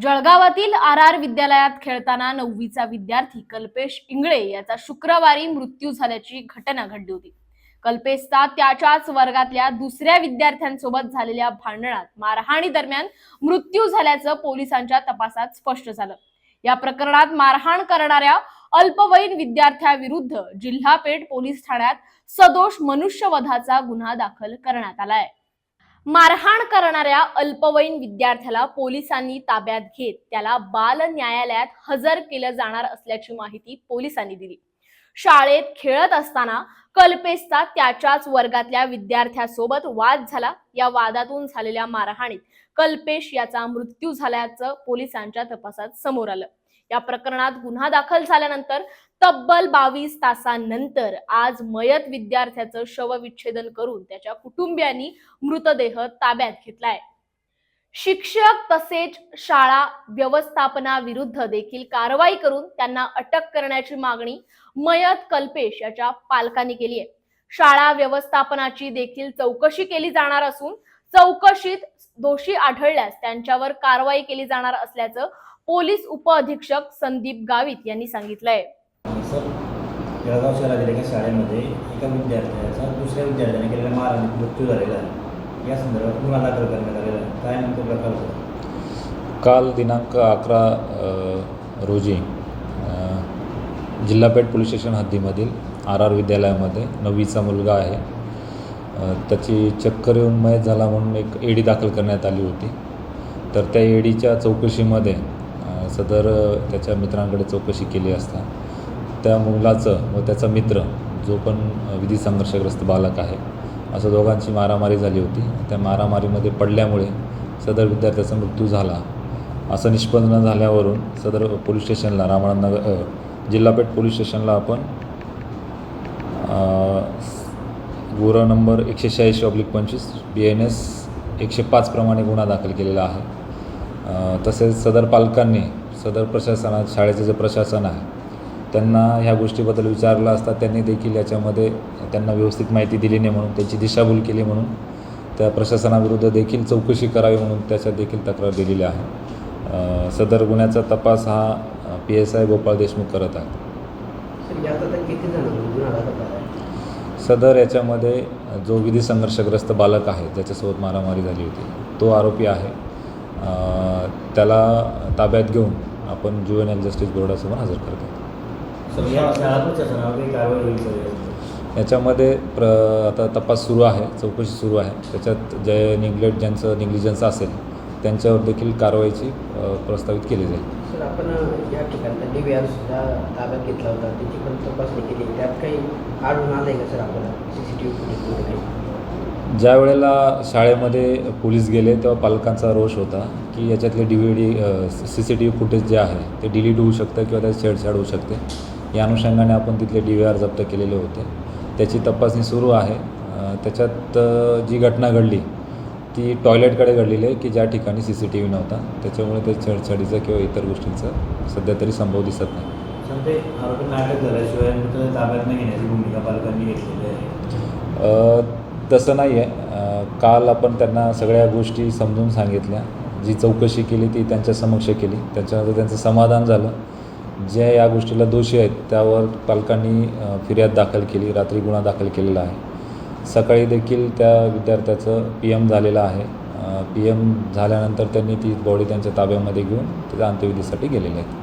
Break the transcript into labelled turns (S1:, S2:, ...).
S1: जळगावातील R R विद्यालयात खेळताना नववीचा विद्यार्थी कल्पेश इंगळे याचा शुक्रवारी मृत्यू झाल्याची घटना घडली होती. कल्पेशचा त्याच्याच वर्गातल्या दुसऱ्या विद्यार्थ्यांसोबत झालेल्या भांडणात मारहाणी दरम्यान मृत्यू झाल्याचं पोलिसांच्या तपासात स्पष्ट झालं. या प्रकरणात मारहाण करणाऱ्या अल्पवयीन विद्यार्थ्याविरुद्ध जिल्हा पेठ पोलीस ठाण्यात सदोष मनुष्यवधाचा गुन्हा दाखल करण्यात आलाय. मारहाण करणाऱ्या अल्पवयीन विद्यार्थ्याला पोलिसांनी ताब्यात घेत त्याला बाल न्यायालयात हजर केलं जाणार असल्याची माहिती पोलिसांनी दिली. शाळेत खेळत असताना कल्पेशचा त्याच्याच वर्गातल्या विद्यार्थ्यासोबत वाद झाला. या वादातून झालेल्या मारहाणीत कल्पेश याचा मृत्यू झाल्याचं पोलिसांच्या तपासात समोर आलं. या प्रकरणात गुन्हा दाखल झाल्यानंतर तब्बल बावीस तासांनंतर आज मयत विद्यार्थ्याचं शवविच्छेदन करून त्याच्या कुटुंबियांनी मृतदेह ताब्यात घेतलाय. शिक्षक तसेच शाळा व्यवस्थापनाविरुद्ध देखील कारवाई करून त्यांना अटक करण्याची मागणी मयत कल्पेश याच्या पालकांनी केली आहे. शाळा व्यवस्थापनाची देखील चौकशी केली जाणार असून चौकशीत दोषी आढळल्यास त्यांच्यावर कारवाई केली जाणार असल्याचं पोलीस उपअधीक्षक संदीप गावित यांनी सांगितलंय.
S2: जळगाव शहरातील एका शाळेमध्ये एका विद्यार्थ्याचा दुसऱ्या विद्यार्थ्याने केलेल्या मारहाणीत मृत्यू झालेला आहे. या संदर्भात गुन्हा दाखल करण्यात आलेला आहे. काय नेमकं प्रकार होता?
S3: काल दिनांक अकरा रोजी जिल्हापेठ पोलीस स्टेशन हद्दीमधील आर आर विद्यालयामध्ये नववीचा मुलगा आहे. त्याची चक्कर येऊन मयत झाला म्हणून एक एडी दाखल करण्यात आली होती. तर त्या एडीच्या चौकशीमध्ये सदर त्याच्या मित्रांकडे चौकशी केली असता. त्या मुलाचं व त्याचा मित्र जो पण विधी संघर्षग्रस्त बालक आहे असं दोघांची मारामारी झाली होती. त्या मारामारीमध्ये पडल्यामुळे सदर विद्यार्थ्याचा मृत्यू झाला. असं निष्पन्न झाल्यावरून सदर पोलीस स्टेशनला रामानंदनगर जिल्हापेठ पोलीस स्टेशनला आपण गुन्हा नंबर एकशे शहाऐंशी ऑब्लिक पंचवीस बी एन एस एकशे पाचप्रमाणे गुन्हा दाखल केलेला आहे. तसेच सदर पालकांनी सदर प्रशासनात शाळेचं जे प्रशासन आहे त्यांना ह्या गोष्टीबद्दल विचारलं असता त्यांनी देखील याच्यामध्ये त्यांना व्यवस्थित माहिती दिली नाही म्हणून त्यांची दिशाभूल केली म्हणून त्या प्रशासनाविरुद्ध देखील चौकशी करावी म्हणून त्याच्यात देखील तक्रार दिलेली आहे. सदर गुन्ह्याचा तपास हा P S I Gopal Deshmukh करत आहे. सदर याच्यामध्ये जो विधी संघर्षग्रस्त बालक आहे ज्याच्यासोबत मारामारी झाली होती तो आरोपी आहे. त्याला ताब्यात घेऊन आपण जुएनएल जस्टिस बोर्डासमोर हजर करतो याच्यामध्ये प्र आता तपास सुरू आहे चौकशी सुरू आहे. त्याच्यात जे निग्लेक्ट ज्यांचं निग्लिजन्स असेल त्यांच्यावर देखील कारवाईची प्रस्तावित केली जाईल.
S4: सर आपण या ठिकाणचा सुद्धा ताब्यात घेतला होता. त्याची पण तपासणी केली. त्यात काही आढळून आलं आहे का सर आपल्याला? सी सी टी व्ही
S3: ज्या वेळेला शाळेमध्ये पोलीस गेले तेव्हा पालकांचा रोष होता की याच्यातले D V D C C T V footage जे आहे ते डिलीट होऊ शकतं किंवा त्यात छेडछाड होऊ शकते. या अनुषंगाने आपण तिथले डी व्ही आर जप्त केलेले होते. त्याची तपासणी सुरू आहे. त्याच्यात जी घटना घडली ती टॉयलेटकडे घडलेली आहे की ज्या ठिकाणी सी सी टी व्ही नव्हता. त्याच्यामुळे ते छेडछाडीचं किंवा इतर गोष्टींचा सध्या तरी संभव दिसत नाही. तसं नाही आहे. काल आपण त्यांना सगळ्या गोष्टी समजून सांगितल्या. जी चौकशी केली ती त्यांच्या समक्ष केली. त्याच्यानंतर त्यांचं समाधान झालं. जे या गोष्टीला दोषी आहेत त्यावर पालकांनी फिर्याद दाखल केली रात्री गुन्हा दाखल केलेला आहे. सकाळी देखील त्या विद्यार्थ्याचं पी एम झालेलं आहे. पी एम झाल्यानंतर त्यांनी ती बॉडी त्यांच्या ताब्यामध्ये घेऊन त्याच्या अंत्यविधीसाठी गेलेले आहेत.